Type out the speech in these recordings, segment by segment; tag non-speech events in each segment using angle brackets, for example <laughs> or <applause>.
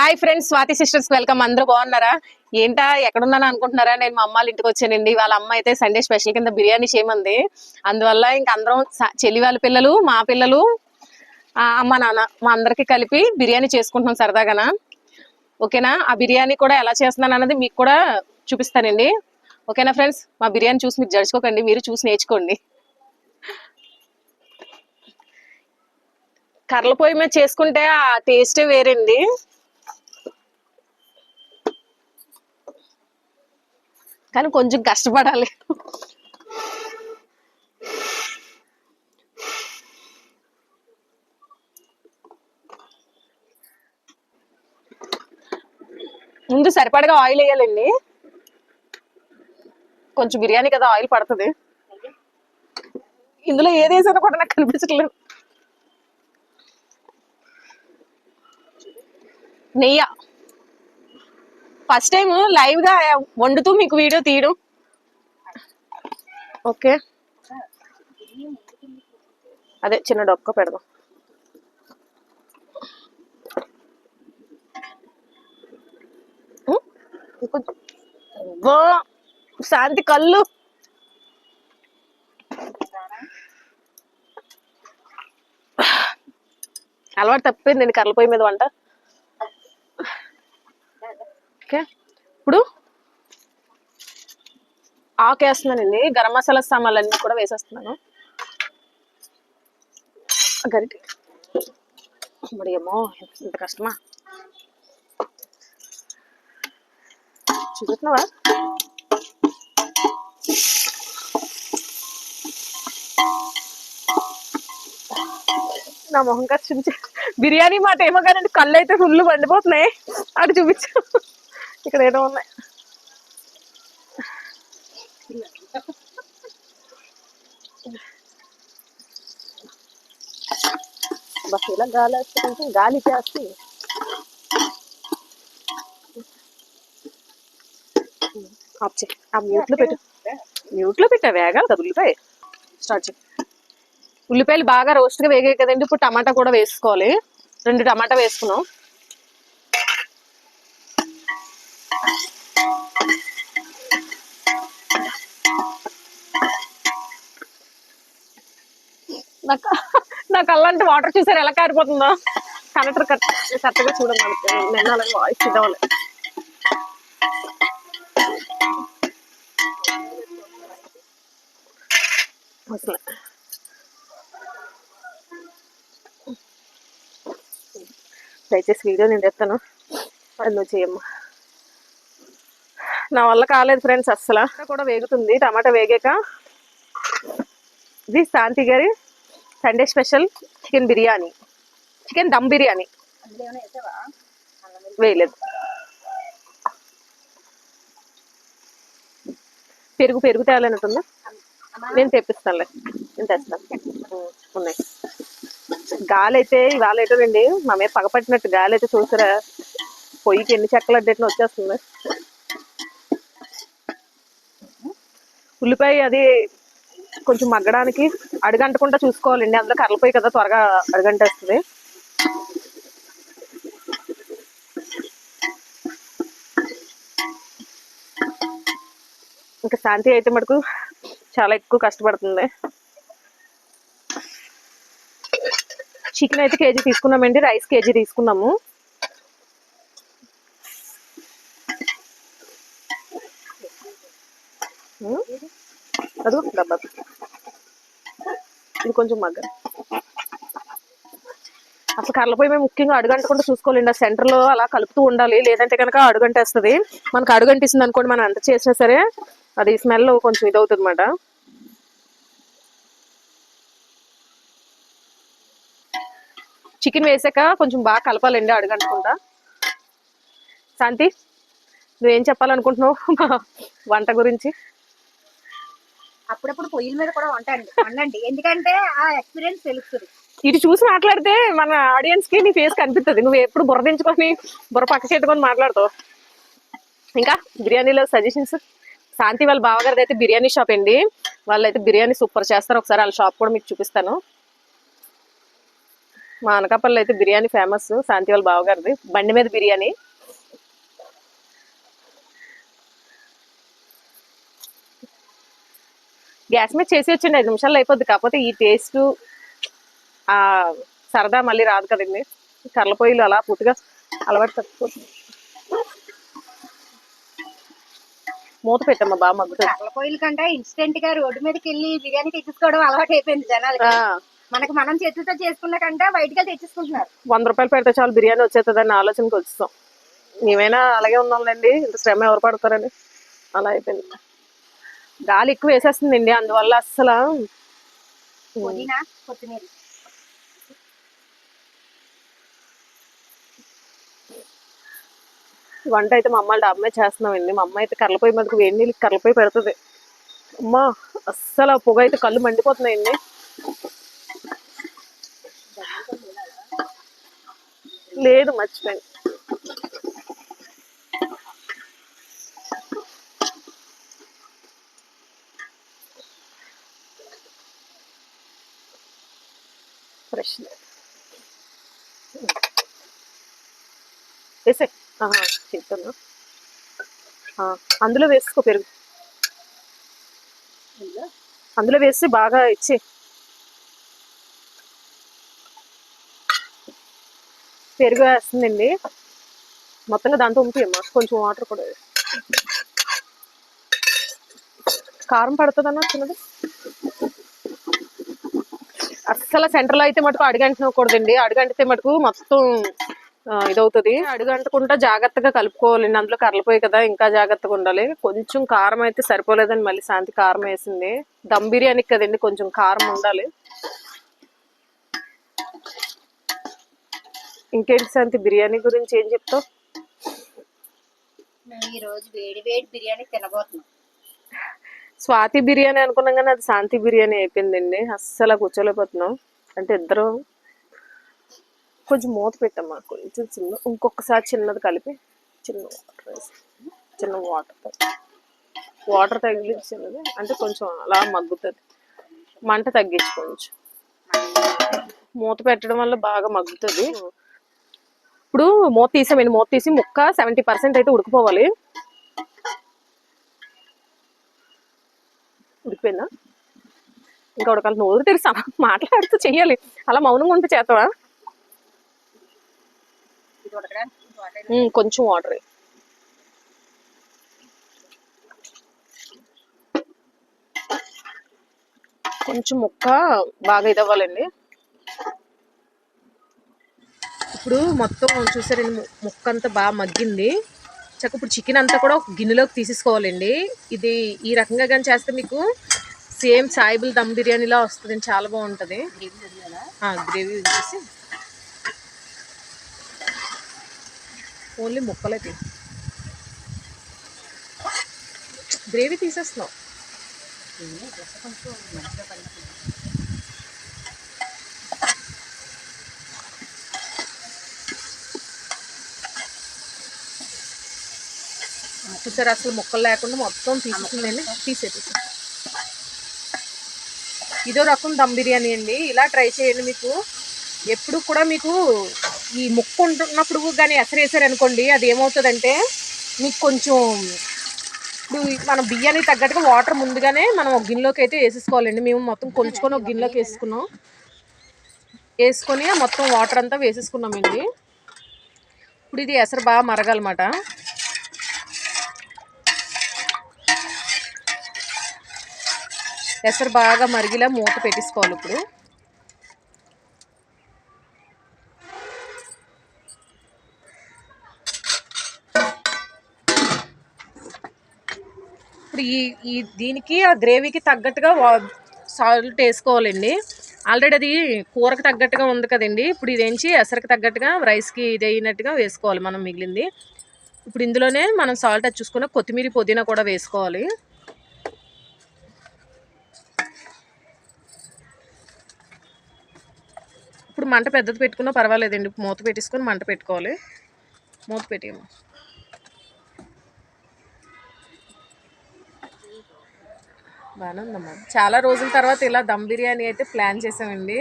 Hi friends Swathi sisters welcome. అందరూ బాగున్నారా? ఏంటా ఎక్కడున్నాను అనుకుంటున్నారా? నేను మా అమ్మాళ్ళ ఇంటికి వచ్చానండి. వాళ్ళ అమ్మ అయితే సండే స్పెషల్ కింద బిర్యానీ చేయమంది. అందువల్ల ఇంక అందరం చెల్లి వాళ్ళ పిల్లలు మా పిల్లలు అమ్మ నాన్న మా అందరికి కలిపి బిర్యానీ చేసుకుంటున్నాం సరదాగాన? ఓకేనా? ఆ బిర్యానీ కూడా ఎలా చేస్తున్నాను అన్నది మీకు కూడా చూపిస్తానండి. ఓకేనా ఫ్రెండ్స్? మా బిర్యానీ చూసి మీరు జడ్చుకోకండి మీరు చూసి నేర్చుకోండి. కర్రల పొయ్యి మీద చేసుకుంటే ఆ టేస్టే వేరండి. కానీ కొంచెం కష్టపడాలి. ముందు సరిపడగా ఆయిల్ వేయాలండి. కొంచెం బిర్యానీ కదా ఆయిల్ పడుతుంది. ఇందులో ఏది వేసారో కూడా నాకు కనిపించట్లేదు. నెయ్యి ఫస్ట్ టైం లైవ్గా వండుతూ మీకు వీడియో తీయడం. ఓకే అదే చిన్న డొక్క పెడదాం. శాంతి కళ్ళు. అలవాటు తప్పింది నేను కర్రల పొయ్యి మీద వంట. ఓకే. ఇప్పుడు ఆకేస్తున్నానండి. గరం మసాలా సామాన్లు అన్ని కూడా వేసేస్తున్నాను. గరిటి. మరి ఏమో ఇంత కష్టమా. చూస్తున్నావా నా మొహం కాదు బిర్యానీ మాట ఏమో కానీ కళ్ళు అయితే ఫుల్ పండిపోతున్నాయి అటు చూపించు. ఇక్కడ ఏదో ఉన్నాయి. ఇలా గాలి వస్తే కొంచెం గాలి చేస్తే ఆ మ్యూట్లో పెట్టు. మ్యూట్లో పెట్టా వేగాలి కదా ఉల్లిపాయ స్టార్ట్ చేయి ఉల్లిపాయలు బాగా రోస్ట్గా వేగాయి కదండి. ఇప్పుడు టమాటా కూడా వేసుకోవాలి. రెండు టమాటా వేసుకున్నాం. నాకు నా కళ్ళంటే వాటర్ చూసారు ఎలా కారిపోతుందో. కనెక్టర్ కరెక్ట్ కరెక్ట్గా చూడండి నేను అలాగే వాయిస్ ఇవ్వాలి అసలు. దయచేసి వీడియో నేను చెప్తాను అది నువ్వు చేయమ్మా. నా వల్ల కాలేదు ఫ్రెండ్స్ అస్సలు. కూడా వేగుతుంది. టమాటా వేగాక. ఇది శాంతి గారి Sunday special chicken biryani. Chicken dum biryani. వేయలేదు. పెరుగు పెరుగు తేయాలనుకుందా నేను తెప్పిస్తానులే. నేను తెస్తాను. ఉన్నాయి. గాలి అయితే ఇవాళ ఏంటోనండి మా మీద పగపట్టినట్టు గాలి అయితే చూసారా? పొయ్యికి ఎన్ని చెక్కలు అడ్డేట్లు వచ్చేస్తుంది. ఉల్లిపాయ అది కొంచెం మగ్గడానికి అడుగంటకుండా చూసుకోవాలండి. అందులో కర్రలపోయి కదా త్వరగా అడుగంటేస్తుంది. ఇంకా శాంతి అయితే మటుకు చాలా ఎక్కువ కష్టపడుతుంది. చికెన్ అయితే కేజీ తీసుకున్నామండి. రైస్ కేజీ తీసుకున్నాము. అదిగో డబ్బా ఇది కొంచెం మగ్గ. అసలు కర్రలపోయి మేము ముఖ్యంగా అడుగంటకుండా చూసుకోవాలండి. ఆ సెంటర్ అలా కలుపుతూ ఉండాలి. లేదంటే కనుక అడుగంటేస్తుంది. మనకు అడుగంటిస్తుంది అనుకోండి మనం ఎంత చేసినా సరే అది స్మెల్ కొంచెం ఇదవుతుంది అనమాట చికెన్ వేసాక కొంచెం బాగా కలపాలండి అడుగంటకుండా. శాంతి నువ్వేం చెప్పాలనుకుంటున్నావు? <laughs> వంట గురించి. అప్పుడప్పుడు పొయ్యిల మీద కూడా వంటండి వండండి. ఎందుకంటే ఆ ఎక్స్పీరియన్స్ తెలుస్తుంది. ఇటు చూసి మాట్లాడితే మన ఆడియన్స్కి నీ ఫేస్ కనిపిస్తుంది నువ్వు ఎప్పుడు బుర్ర దించుకొని బుర్ర పక్క చేతుకొని మాట్లాడుతావు. ఇంకా బిర్యానీలో సజెషన్స్ శాంతి వాళ్ళ బావగారిది అయితే బిర్యానీ షాప్ అండి. వాళ్ళైతే బిర్యానీ సూపర్ చేస్తారు. ఒకసారి వాళ్ళ షాప్ కూడా మీకు చూపిస్తాను. మా అనకాపల్లి అయితే బిర్యానీ ఫేమస్ శాంతి వాళ్ళ బావగారిది. బండి మీద బిర్యానీ. గ్యాస్ మీద చేసి వచ్చిండి ఐదు నిమిషాలు అయిపోద్ది. కాకపోతే ఈ టేస్ట్ ఆ సరదా మళ్ళీ రాదు కదండి. కర్ల పొయ్యిలు అలా పూర్తిగా అలవాటు తప్పిపోతుంది మూత పెట్టమ్మా బాగా మగ్గుతుంది. కర్ల పొయ్యిల కంటే ఇన్స్టెంట్గా రోడ్డు మీదకి వెళ్ళి బిర్యానీ తెచ్చుకోవడం అలవాటు అయిపోయింది జనాలకి. ఆ, మనకి మనం చేతులతో చేసుకున్న కంటే బయటకి వెళ్ళి తెచ్చేసుకుంటున్నారు. వంద రూపాయలు పెడితే చాలు బిర్యానీ వచ్చేస్తుందని ఆలోచనకి వచ్చేస్తాం మేమైనా అలాగే ఉన్నాంలేండి. ఇంత శ్రమ ఎవరు పడతారండి? అలా అయిపోయింది. గాలి ఎక్కువ వేసేస్తుందండి అందువల్ల అస్సలు. కొత్తిమీర. వంట అయితే మా అమ్మ డాబా మీద చేస్తున్నామండి. మా అమ్మ అయితే కర్రలపొయ్యి మీదకి వేడి నీళ్ళు పెడుతుంది. అమ్మా అస్సలు పొగ అయితే కళ్ళు మండిపోతున్నాయండి. లేదు మర్చిపోయింది వేసే. చెప్తున్నా అందులో వేసుకో పెరుగు. అందులో వేసి బాగా ఇచ్చి. పెరుగు వేస్తుందండి. మొత్తంగా దాంతో ఉంపియమ్మా. కొంచెం వాటర్ కూడా కారం పడుతుందన్నా చిన్నది అస్సలు సెంటర్లో అయితే మటుకు అడుగంటకూడదండి అడుగంటితే మటుకు మొత్తం ఇదవుతుంది. అడుగంటకుండా జాగ్రత్తగా కలుపుకోవాలండి అందులో కర్రలిపోయి కదా ఇంకా జాగ్రత్తగా ఉండాలి. కొంచెం కారం అయితే సరిపోలేదని మళ్ళీ శాంతి కారం వేసింది. దమ్ బిర్యానీకి కదండి కొంచెం కారం ఉండాలి. ఇంకేంటి శాంతి బిర్యానీ గురించి ఏం చెప్తావు? మేము ఈ రోజు వేడి వేడి బిర్యానీ తినబోతున్నాం. స్వాతి బిర్యానీ అనుకున్నాం కానీ అది శాంతి బిర్యానీ అయిపోయిందండి. అస్సలు కూర్చోలేకపోతున్నాం. అంటే ఇద్దరు కొంచెం మూత పెట్టమ్మా కొంచెం చిన్న ఇంకొకసారి చిన్నది కలిపి చిన్న వాటర్ వేసి చిన్న వాటర్ వాటర్ తగ్గించినది అంటే కొంచెం అలా మగ్గుతుంది. మంట తగ్గించు కొంచెం మూత పెట్టడం వల్ల బాగా మగ్గుతుంది. ఇప్పుడు మూత తీసామండి మూత తీసి ముక్క సెవెంటీ పర్సెంట్ అయితే ఉడికిపోవాలి. ఉడికిపోయిందా? ఇంకా ఉడకాలి. నోరు తెరిసా మాట్లాడుతూ చెయ్యాలి. అలా మౌనంగా ఉంటే చేస్తావా ఇది ఉడకడానికి వాటర్ ఉమ్, కొంచెం వాటర్. కొంచెం ముక్క బాగా ఇదవ్వాలండి. ఇప్పుడు మొత్తం చూసారండి ముక్క అంతా బాగా మగ్గింది. చక్క ఇప్పుడు చికెన్ అంతా కూడా ఒక గిన్నెలోకి తీసేసుకోవాలండి. ఇది ఈ రకంగా కానీ చేస్తే మీకు సేమ్ సాయిబుల్ దమ్ బిర్యానీలా వస్తుంది చాలా బాగుంటుంది. గ్రేవీ వచ్చేసి ఓన్లీ ముక్కలే తీ. గ్రేవీ తీసేస్తున్నావు. చూసారు అసలు ముక్కలు లేకుండా మొత్తం తీసేసిందండి తీసే తీసే ఇదో రకం దమ్ బిర్యానీ అండి. ఇలా ట్రై చేయండి మీకు. ఎప్పుడు కూడా మీకు ఈ ముక్క ఉంటున్నప్పుడు కానీ ఎసరేసారు అనుకోండి అది ఏమవుతుందంటే మీకు కొంచెం ఇప్పుడు మనం బియ్యానికి తగ్గట్టుగా వాటర్ ముందుగానే మనం ఒక గిన్నెలోకి అయితే వేసేసుకోవాలండి. మేము మొత్తం కొంచుకొని ఒక గిన్నెలోకి వేసుకున్నాం. వేసుకొని మొత్తం వాటర్ అంతా వేసేసుకున్నామండి. ఇప్పుడు ఇది ఎసరు బాగా మరగాలన్నమాట. ఎసరు బాగా మరిగిలా మూత పెట్టేసుకోవాలి ఇప్పుడు. ఈ ఈ దీనికి ఆ గ్రేవీకి తగ్గట్టుగా సాల్ట్ వేసుకోవాలండి. ఆల్రెడీ అది కూరకు తగ్గట్టుగా ఉంది కదండి. ఇప్పుడు ఇదేంచి ఎసరికి తగ్గట్టుగా రైస్కి ఇది అయినట్టుగా వేసుకోవాలి మనం మిగిలింది. ఇప్పుడు ఇందులోనే మనం సాల్ట్ అది చూసుకున్న కొత్తిమీర పుదీనా కూడా వేసుకోవాలి. ఇప్పుడు మంట పెద్దది పెట్టుకున్నా పర్వాలేదండి. మూత పెట్టేసుకొని మంట పెట్టుకోవాలి. మూత పెట్టేయము బాగానే ఉందమ్మా చాలా రోజుల తర్వాత ఇలా దమ్ బిర్యానీ అయితే ప్లాన్ చేసామండి.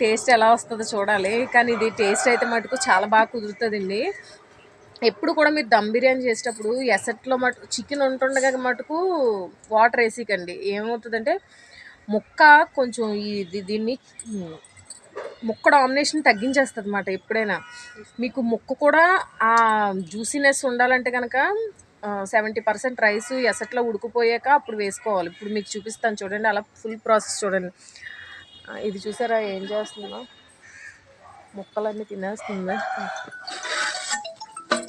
టేస్ట్ ఎలా వస్తుందో చూడాలి. కానీ ఇది టేస్ట్ అయితే మటుకు చాలా బాగా కుదురుతుందండి. ఎప్పుడు కూడా మీరు దమ్ బిర్యానీ చేసేటప్పుడు ఎసట్లో మటుకు చికెన్ ఉంటుండగా మటుకు వాటర్ వేసికండి ఏమవుతుందంటే ముక్క కొంచెం ఇది దీన్ని ముక్క డామినేషన్ తగ్గించేస్తుంది అన్నమాట ఎప్పుడైనా. మీకు ముక్క కూడా ఆ జ్యూసీనెస్ ఉండాలంటే కనుక సెవెంటీ పర్సెంట్ రైస్ ఎసట్లో ఉడికిపోయాక అప్పుడు వేసుకోవాలి. ఇప్పుడు మీకు చూపిస్తాను చూడండి అలా ఫుల్ ప్రాసెస్ చూడండి. ఇది చూసారా ఏం చేస్తుందో? ముక్కలన్నీ తినేస్తుందా.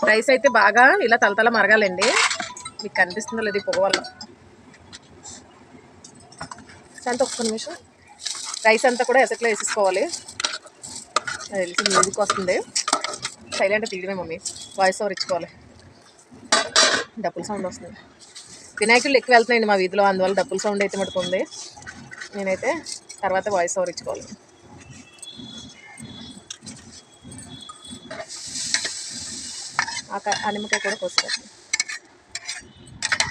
రైస్ అయితే బాగా ఇలా తలతల మరగాలండి. మీకు కనిపిస్తుందో లేదు ఈ పొగ వల్ల. ఒక్క నిమిషం. రైస్ అంతా కూడా ఎసట్లో వేసేసుకోవాలి. అది తెలిసి మ్యూజిక్ వస్తుంది. సైలెంట్ తీయడమే మమ్మీ. వాయిస్ ఓవర్ ఇచ్చుకోవాలి. డబ్బుల సౌండ్ వస్తుంది. వినాయకులు ఎక్కువ వెళ్తున్నాయండి మా వీధిలో అందువల్ల డబ్బుల సౌండ్ అయితే మటుకు నేనైతే తర్వాత వాయిస్ ఓవర్ ఇచ్చుకోవాలి. ఆ నిమ్మకాయ కూడా కోసుకోవచ్చు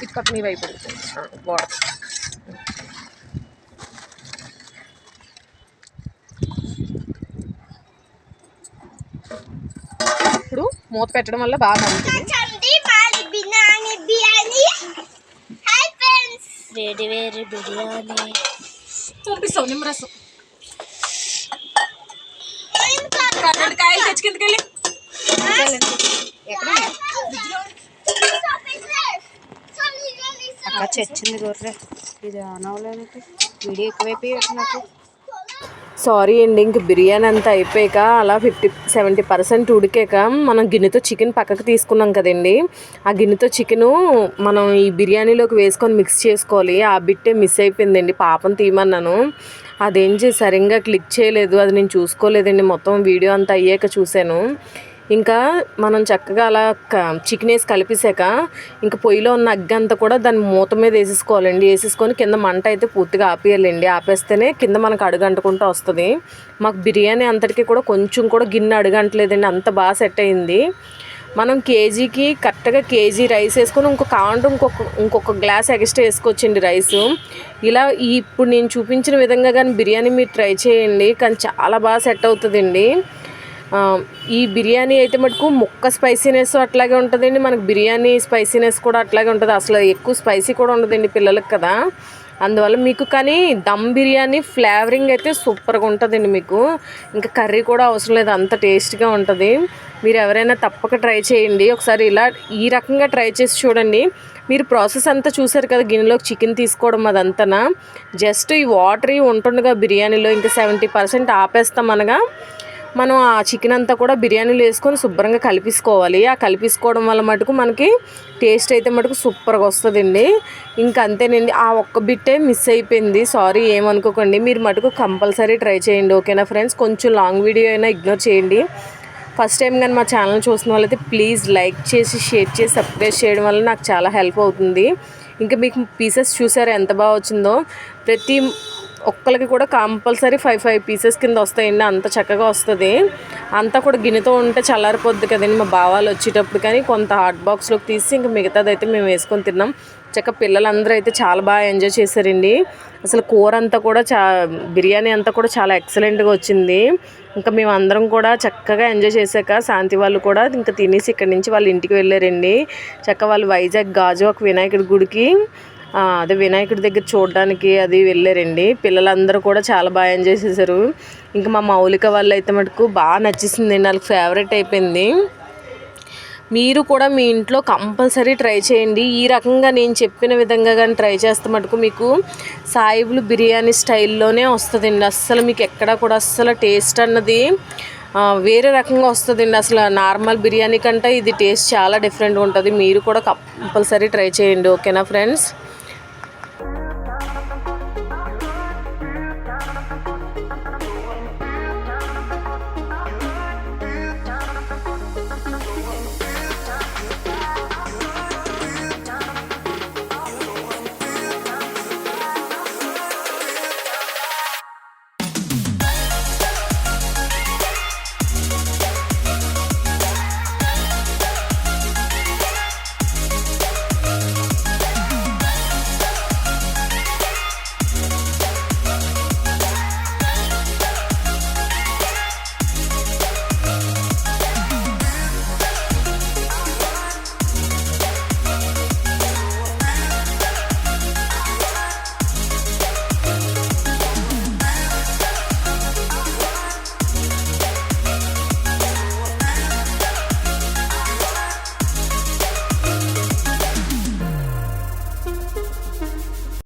ఇటు పక్క మీ వైపు బాడర్ ఇప్పుడు మూత పెట్టడం వల్ల బాగా అవుతుంది చంది మాది బిర్యానీ బిర్యానీ హాయ్ ఫ్రెండ్స్ వేడి బిర్యానీ. పంపిస్తావు నిమ్మరసం. కాయలు తెచ్చి కిందకెళ్ళి అక్క చచ్చింది గొర్రె ఇది ఆన్ అవ్వలేదు వీడియో ఎక్కువైపోయి నాకు. సారీ అండి ఇంక బిర్యానీ అంతా అయిపోయాక అలా ఫిఫ్టీ సెవెంటీ పర్సెంట్ ఉడికాక మనం గిన్నెతో చికెన్ పక్కకు తీసుకున్నాం కదండి. ఆ గిన్నెతో చికెను మనం ఈ బిర్యానీలోకి వేసుకొని మిక్స్ చేసుకోవాలి. ఆ బిట్టే మిస్ అయిపోయిందండి పాపం తీయమన్నాను అదేం చేసి సరిగ్గా క్లిక్ చేయలేదు అది నేను చూసుకోలేదండి. మొత్తం వీడియో అంతా అయ్యాక చూశాను. ఇంకా మనం చక్కగా అలా చికెన్ వేసి కలిపేసాక ఇంకా పొయ్యిలో ఉన్న అగ్గి అంతా కూడా దాని మూత మీద వేసేసుకోవాలండి. వేసేసుకొని కింద మంట అయితే పూర్తిగా ఆపేయాలండి. ఆపేస్తేనే కింద మనకు అడుగంటుకుంటూ వస్తుంది. మాకు బిర్యానీ అంతటికీ కూడా కొంచెం కూడా గిన్నె అడుగంటలేదండి. అంత బాగా సెట్ అయింది. మనం కేజీకి కరెక్ట్గా కేజీ రైస్ వేసుకొని ఇంకొక కావాలంటే ఇంకొక ఇంకొక గ్లాస్ ఎక్స్ట్రా వేసుకోవచ్చండి రైస్. ఇలా ఇప్పుడు నేను చూపించిన విధంగా కానీ బిర్యానీ మీరు ట్రై చేయండి. కానీ చాలా బాగా సెట్ అవుతుందండి. ఈ బిర్యానీ అయితే మటుకు ముక్క స్పైసీనెస్ అట్లాగే ఉంటుందండి. మనకు బిర్యానీ స్పైసీనెస్ కూడా అట్లాగే ఉంటుంది. అసలు ఎక్కువ స్పైసీ కూడా ఉండదండి పిల్లలకి కదా. అందువల్ల మీకు కానీ దమ్ బిర్యానీ ఫ్లేవరింగ్ అయితే సూపర్గా ఉంటుందండి మీకు. ఇంకా కర్రీ కూడా అవసరం లేదు. అంత టేస్ట్గా ఉంటుంది. మీరు ఎవరైనా తప్పక ట్రై చేయండి. ఒకసారి ఇలా ఈ రకంగా ట్రై చేసి చూడండి. మీరు ప్రాసెస్ అంతా చూసారు కదా గిన్నెలోకి చికెన్ తీసుకోవడం అదంతా జస్ట్ ఈ వాటర్ ఉంటుండగా బిర్యానీలో ఇంకా సెవెంటీ పర్సెంట్ ఆపేస్తాం అనగా మనం ఆ చికెన్ అంతా కూడా బిర్యానీలో వేసుకొని శుభ్రంగా కలిపేసుకోవాలి. ఆ కలిపేసుకోవడం వల్ల మటుకు మనకి టేస్ట్ అయితే మటుకు సూపర్గా వస్తుందండి. ఇంకా అంతేనండి ఆ ఒక్క బిట్టే మిస్ అయిపోయింది. సారీ ఏమనుకోకండి. మీరు మటుకు కంపల్సరీ ట్రై చేయండి ఓకేనా ఫ్రెండ్స్ కొంచెం లాంగ్ వీడియో అయినా ఇగ్నోర్ చేయండి. ఫస్ట్ టైం కానీ మా ఛానల్ చూసిన వాళ్ళైతే ప్లీజ్ లైక్ చేసి షేర్ చేసి సబ్స్క్రైబ్ చేయడం వల్ల నాకు చాలా హెల్ప్ అవుతుంది. ఇంకా మీకు పీసెస్ చూసారు? ఎంత బాగా వచ్చిందో? ప్రతి ఒక్కరికి కూడా కంపల్సరీ ఫైవ్ ఫైవ్ పీసెస్ కింద వస్తాయండి. అంత చక్కగా వస్తుంది. అంతా కూడా గిన్నెతో ఉంటే చల్లారిపోద్ది కదండి. మా భావాలు వచ్చేటప్పుడు కానీ కొంత హాట్ బాక్స్లోకి తీసి ఇంకా మిగతాది అయితే మేము వేసుకొని తిన్నాం. చక్క పిల్లలందరూ అయితే చాలా బాగా ఎంజాయ్ చేశారండి. అసలు కూర అంతా కూడా చా బిర్యానీ అంతా కూడా చాలా ఎక్సలెంట్గా వచ్చింది. ఇంకా మేము అందరం కూడా చక్కగా ఎంజాయ్ చేశాక శాంతి వాళ్ళు కూడా ఇంకా తినేసి ఇక్కడి నుంచి వాళ్ళ ఇంటికి వెళ్ళారండి. చక్క వాళ్ళు వైజాగ్ గాజు ఒక వినాయకుడి గుడికి. అదే వినాయకుడి దగ్గర చూడడానికి అది వెళ్ళారండి. పిల్లలందరూ కూడా చాలా బాగా ఎంజాయ్ చేశారు. ఇంకా మా మౌలిక వాళ్ళు అయితే మటుకు బాగా నచ్చేసిందండి. వాళ్ళకి ఫేవరెట్ అయిపోయింది. మీరు కూడా మీ ఇంట్లో కంపల్సరీ ట్రై చేయండి. ఈ రకంగా నేను చెప్పిన విధంగా కానీ ట్రై చేస్తే మటుకు మీకు సాయిబులు బిర్యానీ స్టైల్లోనే వస్తుందండి. అస్సలు మీకు ఎక్కడ కూడా అస్సలు టేస్ట్ అన్నది వేరే రకంగా వస్తుందండి. అసలు నార్మల్ బిర్యానీ కంటే ఇది టేస్ట్ చాలా డిఫరెంట్గా ఉంటుంది. మీరు కూడా కంపల్సరీ ట్రై చేయండి. ఓకేనా ఫ్రెండ్స్